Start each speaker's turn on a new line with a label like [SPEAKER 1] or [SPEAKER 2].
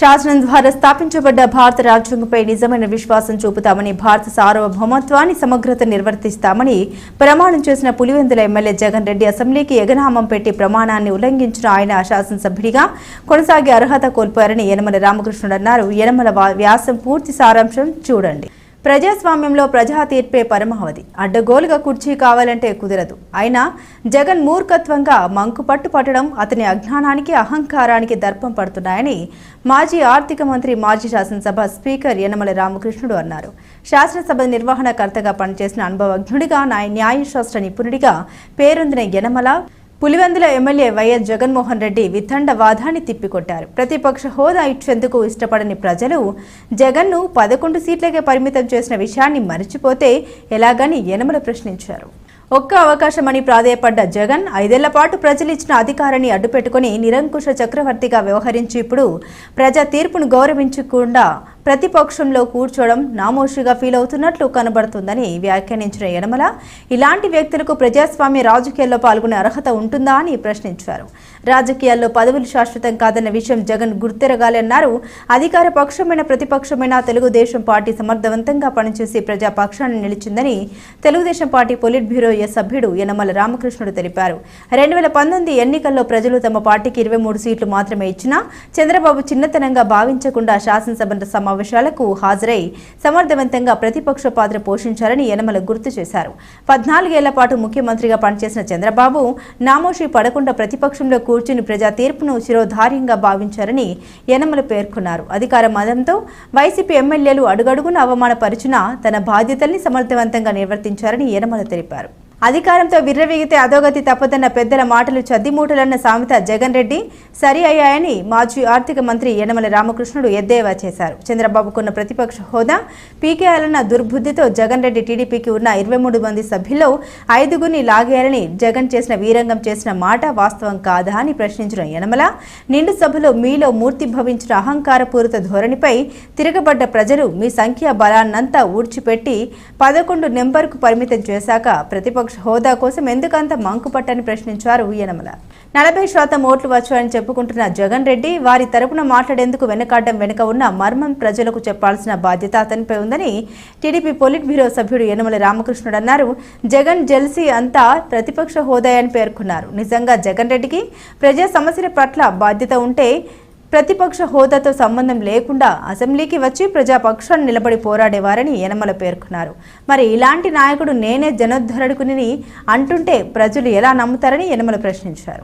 [SPEAKER 1] శాసనం ద్వారా స్థాపించబడ్డ భారత రాజ్యాంగంపై నిజమైన విశ్వాసం చూపుతామని భారత సార్వభౌమత్వాన్ని సమగ్రత నిర్వర్తిస్తామని ప్రమాణం చేసిన పులివెందుల ఎమ్మెల్యే జగన్ రెడ్డి అసెంబ్లీకి ఎగనామం పెట్టి ప్రమాణాన్ని ఉల్లంఘించిన ఆయన శాసనసభ్యుడిగా కొనసాగే అర్హత కోల్పోయారని యనమల రామకృష్ణుడు అన్నారు. యనమల వ్యాసం పూర్తి సారాంశం చూడండి. ప్రజాస్వామ్యంలో ప్రజా తీర్పే పరమావధి. అడ్డగోలుగా కుర్చీ కావాలంటే కుదరదు. అయినా జగన్ మూర్ఖత్వంగా మంకు పట్టు పట్టడం అతని అజ్ఞానానికి అహంకారానికి దర్పం పడుతున్నాయని మాజీ ఆర్థిక మంత్రి మాజీ శాసనసభ స్పీకర్ యనమల రామకృష్ణుడు అన్నారు. శాసనసభ నిర్వహణకర్తగా పనిచేసిన అనుభవజ్ఞుడిగా న్యాయశాస్త్ర నిపుణుడిగా పేరొందిన యనమల పులివెందుల ఎమ్మెల్యే వైఎస్ జగన్మోహన్ రెడ్డి వితండ వాదాన్ని తిప్పికొట్టారు. ప్రతిపక్ష హోదా ఇచ్చేందుకు ఇష్టపడని ప్రజలు జగన్ను పదకొండు సీట్లకే పరిమితం చేసిన విషయాన్ని మరిచిపోతే ఎలాగని యనమల ప్రశ్నించారు. ఒక్క అవకాశమని ప్రాధేయపడ్డ జగన్ ఐదేళ్ళ పాటు ప్రజలు ఇచ్చిన అధికారాన్ని అడ్డుపెట్టుకుని నిరంకుశ చక్రవర్తిగా వ్యవహరించి ఇప్పుడు ప్రజా తీర్పును గౌరవించకుండా ప్రతిపక్షంలో కూర్చోవడం నామోషిగా ఫీల్ అవుతున్నట్లు కనబడుతుందని వ్యాఖ్యానించిన యనమల ఇలాంటి వ్యక్తులకు ప్రజాస్వామ్య రాజకీయాల్లో పాల్గొనే అర్హత ఉంటుందా అని ప్రశ్నించారు. రాజకీయాల్లో పదవులు శాశ్వతం కాదన్న విషయం జగన్ గుర్తెరగాలి అన్నారు అధికార పక్షమైన ప్రతిపక్షమైన తెలుగుదేశం పార్టీ సమర్థవంతంగా పనిచేసి ప్రజాపక్షాన్ని నిలిచిందని తెలుగుదేశం పార్టీ పొలిట్ బ్యూరో సభ్యుడు యనమల రామకృష్ణుడు తెలిపారు. రెండు వేల పంతొమ్మిది ఎన్నికల్లో ప్రజలు తమ పార్టీకి ఇరవై మూడు సీట్లు మాత్రమే ఇచ్చినా చంద్రబాబు చిన్నతనంగా భావించకుండా శాసనసభ సమావేశాలకు హాజరై సమర్థవంతంగా ప్రతిపక్ష పాత్ర పోషించారని యనమల గుర్తు చేశారు. పద్నాలుగేళ్ళ పాటు ముఖ్యమంత్రిగా పనిచేసిన చంద్రబాబు నామోషి పడకుండా ప్రతిపక్షంలో కూర్చుని ప్రజా తీర్పును శిరోధార్యంగా భావించారని యనమల పేర్కొన్నారు. అధికార మదంతో వైసీపీ ఎమ్మెల్యేలు అడుగడుగున అవమానపరిచినా తన బాధ్యతల్ని సమర్థవంతంగా నిర్వర్తించారని యనమల తెలిపారు. అధికారంతో విర్రవీగితే అధోగతి తప్పదన్న పెద్దల మాటలు చద్దిమూటలన్న సామెత జగన్ రెడ్డి సరి అయ్యాయని మాజీ ఆర్థిక మంత్రి యనమల రామకృష్ణుడు ఎద్దేవా చేశారు. చంద్రబాబుకున్న ప్రతిపక్ష హోదా పీకేయాలన్న దుర్బుద్ధితో జగన్ రెడ్డి టీడీపీకి ఉన్న ఇరవై మూడు మంది సభ్యుల్లో ఐదుగురిని లాగేయాలని జగన్ చేసిన వీరంగం చేసిన మాట వాస్తవం కాదా అని ప్రశ్నించిన యనమల నిండు సభలో మీలో మూర్తి భవించిన అహంకారపూరిత ధోరణిపై తిరగబడ్డ ప్రజలు మీ సంఖ్యా బలాన్నంతా ఊడ్చిపెట్టి పదకొండు నెంబర్కు పరిమితం చేశాక ప్రతిపక్ష హోదా కోసం ఎందుకంత మంకుపట్టని ప్రశ్నించారు యనమల నలభై శాతం ఓట్లు వచ్చాయని చెప్పుకుంటున్న జగన్ రెడ్డి వారి తరపున మాట్లాడేందుకు వెనకాడడం వెనుక ఉన్న మర్మం ప్రజలకు చెప్పాల్సిన బాధ్యత అతనిపై ఉందని టీడీపీ పొలిట్ బ్యూరో సభ్యుడు యనమల రామకృష్ణుడు అన్నారు. జగన్ జెల్సీ అంతా ప్రతిపక్ష హోదా అని పేర్కొన్నారు. నిజంగా జగన్ రెడ్డికి ప్రజా సమస్యల పట్ల బాధ్యత ఉంటే ప్రతిపక్ష హోదాతో సంబంధం లేకుండా అసెంబ్లీకి వచ్చి ప్రజాపక్షాన్ని నిలబడి పోరాడేవారని యనమల పేర్కొన్నారు. మరి ఇలాంటి నాయకుడు నేనే జనోద్ధరణకుని అంటుంటే ప్రజలు ఎలా నమ్ముతారని యనమల ప్రశ్నించారు.